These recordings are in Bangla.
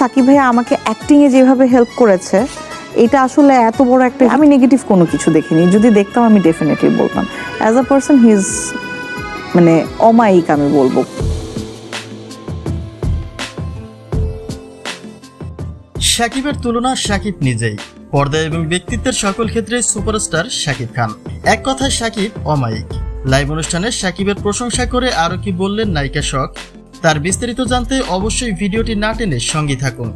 সাকিব ভাইয়া আমাকে অ্যাক্টিংয়ে যেভাবে হেল্প করেছে, এটা আসলে এত বড় একটা আমি নেগেটিভ কোনো কিছু দেখিনি। যদি দেখতাম, আমি ডেফিনেটলি বলতাম। As a person he is মানে অমায়িক আমি বলব। সাকিবের তুলনা সাকিব নিজেই। পর্দা এবং ব্যক্তিত্বের সকল ক্ষেত্রে সুপারস্টার সাকিব খান। এক কথায় সাকিব অমায়িক। লাইভ অনুষ্ঠানে সাকিবের প্রশংসা করে আরও কি বললেন নায়িকা শখ? তার বিস্তারিত জানতে অবশ্যই ভিডিওটি না টেনে সঙ্গে থাকুন।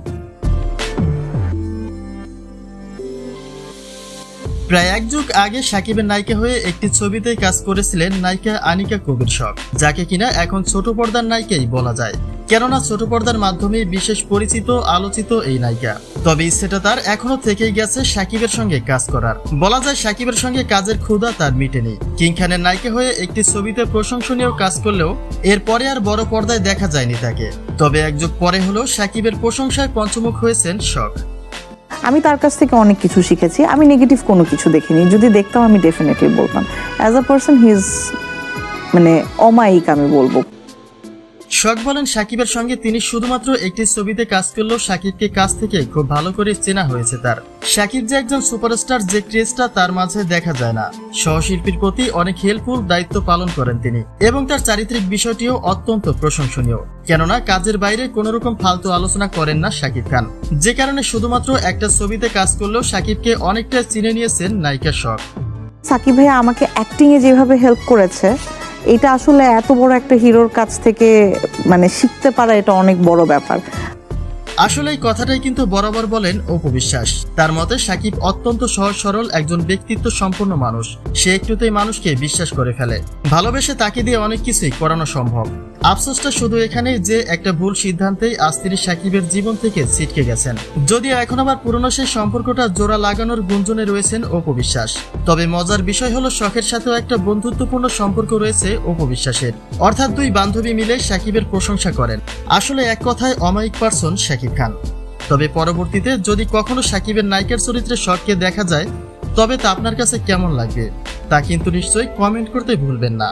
প্রায় এক যুগ আগে সাকিবের নায়িকা হয়ে একটি ছবিতে কাজ করেছিলেন নায়িকা আনিকা কবির শখ, যাকে কিনা এখন ছোট পর্দার নায়িকাই বলা যায়। কেননা ছোট পর্দার মাধ্যমে বিশেষ পরিচিত, আলোচিত এই নায়িকা। তবে ইচ্ছেটা তার এখনও থেকেই গেছে সাকিবের সঙ্গে কাজ করার। বলা যায় সাকিবের সঙ্গে কাজের ক্ষুধা তার মিটেনি। কিং খানের নায়িকা হয়ে একটি ছবিতে প্রশংসনীয় কাজ করলেও এরপরে আর বড় পর্দায় দেখা যায়নি তাকে। তবে এক যুগ পরে হলেও সাকিবের প্রশংসায় পঞ্চমুখ হয়েছেন শখ। আমি তার কাছ থেকে অনেক কিছু শিখেছি। আমি নেগেটিভ কোনো কিছু দেখিনি। যদি দেখতাম, আমি ডেফিনেটলি বলতাম। As a person he is মানে অমায়িক আমি বলব। শখ বলেন সাকিবের সঙ্গে তিনি শুধুমাত্র একটি ছবিতে কাজ করলেও সাকিবকে কাছ থেকে খুব ভালো করে চেনা হয়েছে তার। সাকিব যে একজন সুপারস্টার, যে ক্রেজটা তার মাঝে দেখা যায় না। সহশিল্পীর প্রতি অনেক হেল্পফুল দায়িত্ব পালন করেন তিনি এবং তার চারিত্রিক বিষয়টিও অত্যন্ত প্রশংসনীয়। কেননা কাজের বাইরে কোনো রকম ফালতু আলোচনা করেন না সাকিব খান। যে কারণে শুধুমাত্র একটা ছবিতে কাজ করলেও সাকিবকে অনেকটা চিনে নিয়েছেন নায়িকা শখ সাকিব ভাইয়া আমাকে অ্যাক্টিংয়ে যেভাবে হেল্প করেছে এটা আসলে এত বড় একটা হিরোর কাছ থেকে মানে শিখতে পারা এটা অনেক বড় ব্যাপার। আসলে এই কথাটাই কিন্তু বরাবর বলেন অপু বিশ্বাস। তার মতে সাকিব অত্যন্ত সহজ সরল একজন ব্যক্তিত্ব সম্পন্ন মানুষ। সে একটুতেই মানুষকে বিশ্বাস করে ফেলে। ভালোবেসে তাকে দিয়ে অনেক কিছুই করানো সম্ভব। আফসোসটা শুধু এখানে যে একটা ভুল সিদ্ধান্তেই আজ তিনি সাকিবের জীবন থেকে ছিটকে গেছেন। যদিও এখন আবার পুরনো সেই সম্পর্কটা জোড়া লাগানোর গুঞ্জনে রয়েছেন অপু বিশ্বাস। তবে মজার বিষয় হলো শখের সাথেও একটা বন্ধুত্বপূর্ণ সম্পর্ক রয়েছে অপু বিশ্বাসের। অর্থাৎ দুই বান্ধবী মিলে সাকিবের প্রশংসা করেন। আসলে এক কথায় অমায়িক পার্সন শাকিব খান। তবে পরবর্তীতে যদি কখনো সাকিবের নায়িকার চরিত্রে শখকে দেখা যায়, তবে তা আপনার কাছে কেমন লাগবে, তা কিন্তু নিশ্চয়ই কমেন্ট করতে ভুলবেন না।